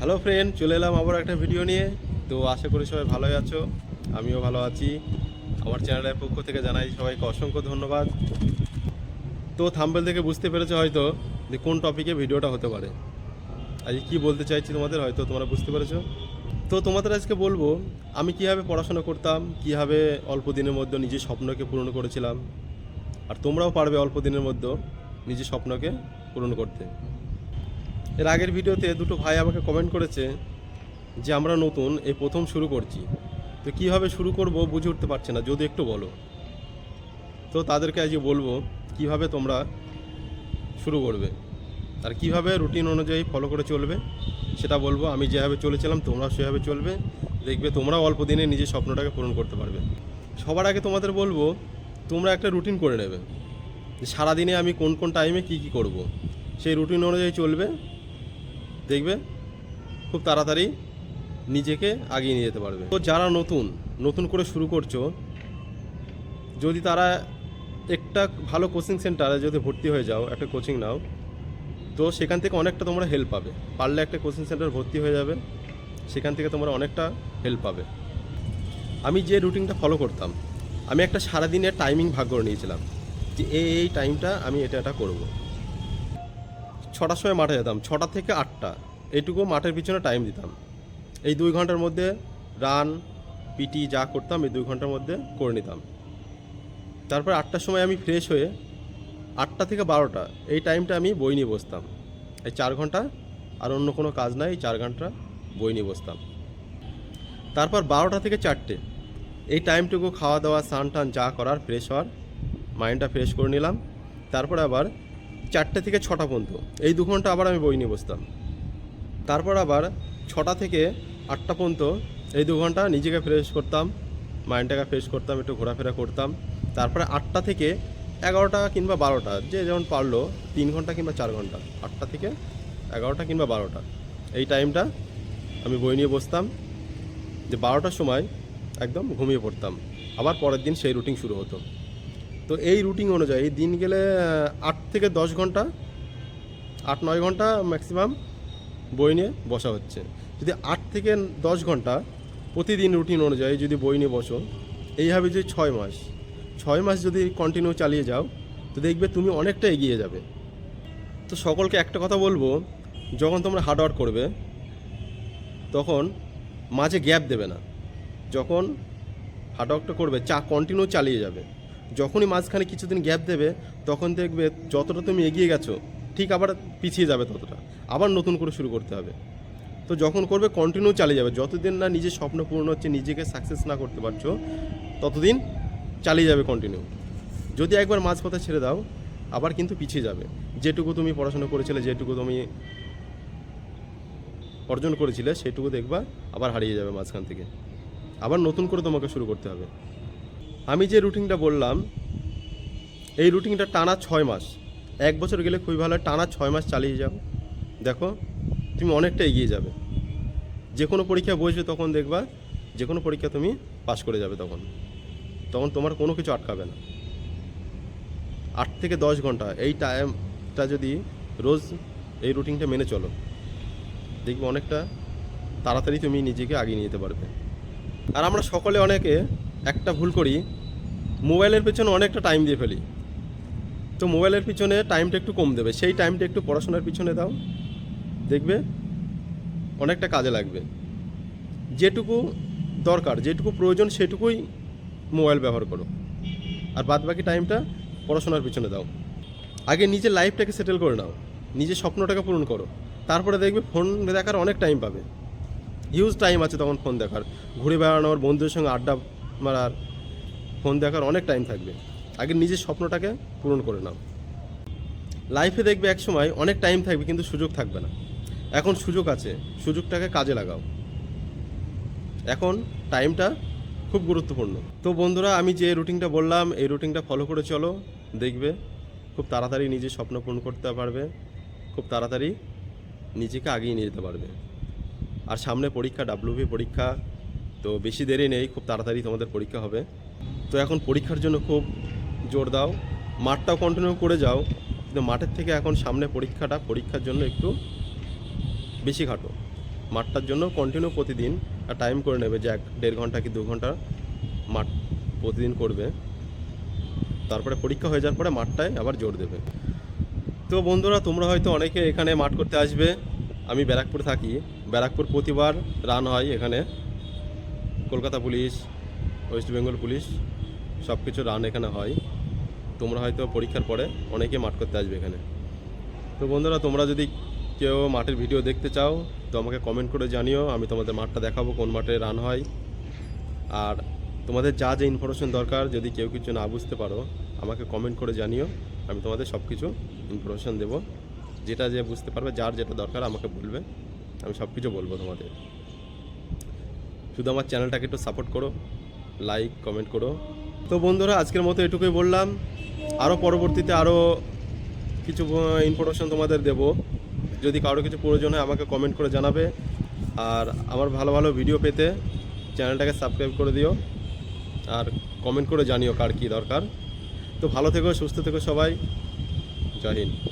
Hello friend, চলে এলাম আবার একটা ভিডিও নিয়ে। তো আশা করি সবাই ভালোই আছো, আমিও ভালো আছি। আমার চ্যানেলের পক্ষ থেকে জানাই সবাইকে অসংখ্য ধন্যবাদ। তো থাম্বেল থেকে বুঝতে পেরেছ হয়তো যে কোন টপিকে ভিডিওটা হতে পারে। আজকে কী বলতে চাইছি তোমাদের হয়তো তোমরা বুঝতে পেরেছ। তো তোমাদের আজকে বলব, আমি কীভাবে পড়াশোনা করতাম, কীভাবে অল্প দিনের মধ্যে নিজের স্বপ্নকে পূরণ করেছিলাম, আর তোমরাও পারবে অল্প দিনের মধ্যে নিজের স্বপ্নকে পূরণ করতে। এর আগের ভিডিওতে দুটো ভাই আমাকে কমেন্ট করেছে যে আমরা নতুন, এই প্রথম শুরু করছি। তো কীভাবে শুরু করব বুঝে উঠতে পারছে না, যদি একটু বলো। তো তাদেরকে আজকে বলব কীভাবে তোমরা শুরু করবে আর কীভাবে রুটিন অনুযায়ী ফলো করে চলবে, সেটা বলব। আমি যেভাবে চলেছিলাম, তোমরাও সেভাবে চলবে। দেখবে তোমরাও অল্প দিনে নিজের স্বপ্নটাকে পূরণ করতে পারবে। সবার আগে তোমাদের বলব, তোমরা একটা রুটিন করে নেবে। যে সারাদিনে আমি কোন কোন টাইমে কী কী করব। সেই রুটিন অনুযায়ী চলবে। দেখবে খুব তাড়াতাড়ি নিজেকে আগিয়ে নিয়ে যেতে পারবে। তো যারা নতুন নতুন করে শুরু করছ, যদি তারা একটা ভালো কোচিং সেন্টারে যদি ভর্তি হয়ে যাও, একটা কোচিং নাও, তো সেখান থেকে অনেকটা তোমরা হেল্প পাবে। পারলে একটা কোচিং সেন্টার ভর্তি হয়ে যাবে, সেখান থেকে তোমরা অনেকটা হেল্প পাবে। আমি যে রুটিনটা ফলো করতাম, আমি একটা সারাদিনের টাইমিং ভাগ করে নিয়েছিলাম যে এই এই টাইমটা আমি এটা এটা করব। ছটার সময় মাঠে যেতাম, ছটা থেকে আটটা। এইটুকু মাঠের পিছনে টাইম দিতাম। এই দুই ঘণ্টার মধ্যে রান পিটি যা করতাম, এই দুই ঘণ্টার মধ্যে করে নিতাম। তারপর আটটার সময় আমি ফ্রেশ হয়ে আটটা থেকে বারোটা, এই টাইমটা আমি বই নিয়ে বসতাম। এই চার ঘণ্টা, আর অন্য কোনো কাজ নাই, এই চার ঘণ্টা বই নিয়ে বসতাম। তারপর বারোটা থেকে চারটে, এই টাইমটুকু খাওয়া দাওয়া, স্নান টান যা করার ফ্রেশ হওয়ার মাইন্ডটা ফ্রেশ করে নিলাম। তারপর আবার চারটে থেকে ছটা পর্যন্ত। এই দু ঘণ্টা আবার আমি বই নিয়ে বসতাম। তারপর আবার ছটা থেকে আটটা পর্যন্ত এই দু ঘণ্টা নিজেকে ফ্রেশ করতাম মাইন্ডটাকে ফ্রেশ করতাম, একটু ঘোরাফেরা করতাম। তারপরে আটটা থেকে এগারোটা কিংবা বারোটা, যে যেমন পারল, তিন ঘণ্টা কিংবা চার ঘণ্টা, আটটা থেকে এগারোটা কিংবা বারোটা। এই টাইমটা আমি বই নিয়ে বসতাম, যে বারোটার সময় একদম ঘুমিয়ে পড়তাম। আবার পরের দিন সেই রুটিন শুরু হতো। তো এই রুটিন অনুযায়ী দিন গেলে আট থেকে দশ ঘণ্টা, আট নয় ঘণ্টা ম্যাক্সিমাম বই নিয়ে বসা হচ্ছে। যদি আট থেকে দশ ঘণ্টা প্রতিদিন রুটিন অনুযায়ী যদি বই নিয়ে বসো এইভাবে যদি ছয় মাস। ছয় মাস যদি কন্টিনিউ চালিয়ে যাও, তো দেখবে তুমি অনেকটা এগিয়ে যাবে। তো সকলকে একটা কথা বলব, যখন তোমরা হার্ডওয়ার্ক করবে, তখন মাঝে গ্যাপ দেবে না। যখন হার্ডওয়ার্কটা করবে, চা কন্টিনিউ চালিয়ে যাবে। যখনই মাঝখানে কিছুদিন গ্যাপ দেবে, তখন দেখবে যতটা তুমি এগিয়ে গেছো, ঠিক আবার পিছিয়ে যাবে ততটা। আবার নতুন করে শুরু করতে হবে। তো যখন করবে কন্টিনিউ চালিয়ে যাবে। যতদিন না নিজের স্বপ্ন পূর্ণ হচ্ছে, নিজেকে সাকসেস না করতে পারছ, ততদিন চালিয়ে যাবে কন্টিনিউ যদি একবার মাঝপথে ছেড়ে দাও, আবার কিন্তু পিছিয়ে যাবে। যেটুকু তুমি পড়াশোনা করেছিলে, যেটুকু তুমি অর্জন করেছিলে, সেটুকু দেখবা, আবার হারিয়ে যাবে মাঝখান থেকে। আবার নতুন করে তোমাকে শুরু করতে হবে। আমি যে রুটিনটা বললাম, এই রুটিনটা টানা ছয় মাস। এক বছর গেলে খুবই ভালো টানা ছয় মাস চালিয়ে যাও। দেখো, তুমি অনেকটা এগিয়ে যাবে। যে কোনো পরীক্ষা বসবে তখন দেখবা, যে কোনো পরীক্ষা তুমি পাশ করে যাবে তখন। তখন তোমার কোনো কিছু আটকাবে না। আট থেকে দশ ঘণ্টা এই টাইমটা যদি রোজ এই রুটিনটা মেনে চলো, দেখবে অনেকটা তাড়াতাড়ি তুমি নিজেকে আগিয়ে নিয়ে যেতে পারবে। আর আমরা সকলে অনেকে একটা ভুল করি, মোবাইলের পেছনে অনেকটা টাইম দিয়ে ফেলি। তো মোবাইলের পিছনে টাইমটা একটু কম দেবে। সেই টাইমটা একটু পড়াশোনার পিছনে দাও। দেখবে অনেকটা কাজে লাগবে। যেটুকু দরকার, যেটুকু প্রয়োজন সেটুকুই মোবাইল ব্যবহার করো। আর বাদ বাকি টাইমটা পড়াশোনার পিছনে দাও। আগে নিজের লাইফটাকে সেটেল করে নাও। নিজের স্বপ্নটাকে পূরণ করো। তারপরে দেখবে ফোন দেখার অনেক টাইম পাবে। হিউজ টাইম আছে তখন ফোন দেখার। ঘুরে বেড়ানোর, বন্ধুদের সঙ্গে আড্ডা মারার ফোন দেখার অনেক টাইম থাকবে। আগে নিজের স্বপ্নটাকে পূরণ করে নাও। লাইফে দেখবে এক সময় অনেক টাইম থাকবে, কিন্তু সুযোগ থাকবে না। এখন সুযোগ আছে, সুযোগটাকে কাজে লাগাও। এখন টাইমটা খুব গুরুত্বপূর্ণ। তো বন্ধুরা, আমি যে রুটিনটা বললাম, এই রুটিনটা ফলো করে চলো। দেখবে খুব তাড়াতাড়ি নিজের স্বপ্ন পূরণ করতে পারবে। খুব তাড়াতাড়ি নিজেকে আগিয়ে নিয়ে যেতে পারবে। আর সামনে পরীক্ষা ডাব্লিউবি পরীক্ষা তো বেশি দেরি নেই, খুব তাড়াতাড়ি তোমাদের পরীক্ষা হবে। তো এখন পরীক্ষার জন্য খুব জোর দাও। মাঠটাও কন্টিনিউ করে যাও। কিন্তু মাঠের থেকে এখন সামনে পরীক্ষাটা, পরীক্ষার জন্য একটু বেশি খাটো মাঠটার জন্য কন্টিনিউ প্রতিদিন টাইম করে নেবে যে এক, দেড় ঘণ্টা কি দু ঘণ্টা মাঠ প্রতিদিন করবে। তারপরে পরীক্ষা হয়ে যাওয়ার পরে মাঠটায় আবার জোর দেবে। তো বন্ধুরা, তোমরা হয়তো অনেকে এখানে মাঠ করতে আসবে। আমি ব্যারাকপুরে থাকি। ব্যারাকপুর প্রতিবার রান হয় এখানে। Kolkata police, West Bengal police সব কিছু রান এখানে হয়। তোমরা হয়তো পরীক্ষার পরে অনেকে মাঠ করতে আসবে এখানে। তো বন্ধুরা, তোমরা যদি কেউ মাঠের ভিডিও দেখতে চাও, তো আমাকে কমেন্ট করে জানিও, আমি তোমাদের মাঠটা দেখাবো, কোন মাঠে রান হয়। আর তোমাদের যা যা ইনফরমেশন দরকার, যদি কেউ কিছু না বুঝতে পারো, আমাকে কমেন্ট করে জানিও, আমি তোমাদের সব কিছু ইনফরমেশন দেবো। যেটা যে বুঝতে পারবে, যার যেটা দরকার, আমাকে বলবে। আমি সব কিছু বলব তোমাদের। শুধু আমার চ্যানেলটাকে একটু সাপোর্ট করো লাইক কমেন্ট করো। তো বন্ধুরা, আজকের মতো এটুকুই বললাম। আরও পরবর্তীতে আরও কিছু ইনফরমেশন তোমাদের দেব। যদি কারও কিছু প্রয়োজন হয়, আমাকে কমেন্ট করে জানাবে। আর আমার ভালো ভালো ভিডিও পেতে চ্যানেলটাকে সাবস্ক্রাইব করে দিও। আর কমেন্ট করে জানিও কার কী দরকার। তো ভালো থেকো, সুস্থ থেকো সবাই। জয় হিন্দ।